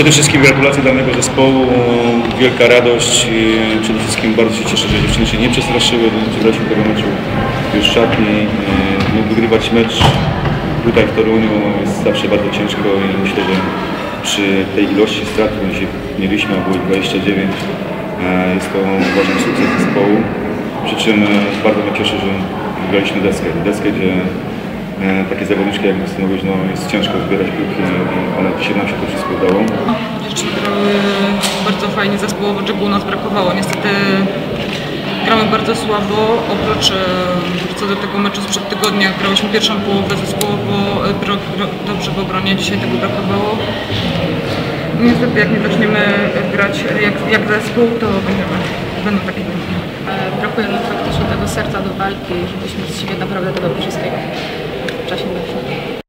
Przede wszystkim gratulacje danego zespołu, wielka radość. Przede wszystkim bardzo się cieszę, że dziewczyny się nie przestraszyły, przegraliśmy tego meczu już szatni. No, Wygrywać mecz tutaj w Toruniu jest zawsze bardzo ciężko i myślę, że przy tej ilości strat, którą mieliśmy, a było ich 29, e, jest to uważam sukces zespołu. Przy czym e, bardzo mnie cieszy, że wygraliśmy deskę. Deskę, gdzie takie zawodniczki jak Justyna no, jest ciężko zbierać piłki, dzisiaj nam się to wszystko udało. Dziewczyny grały bardzo fajnie zespołowo, czego u nas brakowało. Niestety gramy bardzo słabo, oprócz e, co do tego meczu sprzed tygodnia, grałyśmy pierwszą połowę zespołowo bro- bro- dobrze w obronie, dzisiaj tego brakowało. Niestety jak nie zaczniemy grać jak, jak zespół, to będziemy, będą takie wyniki. E, Brakuje nam faktycznie tego serca do walki, żebyśmy z siebie naprawdę dawali wszystkiego w czasie meczu.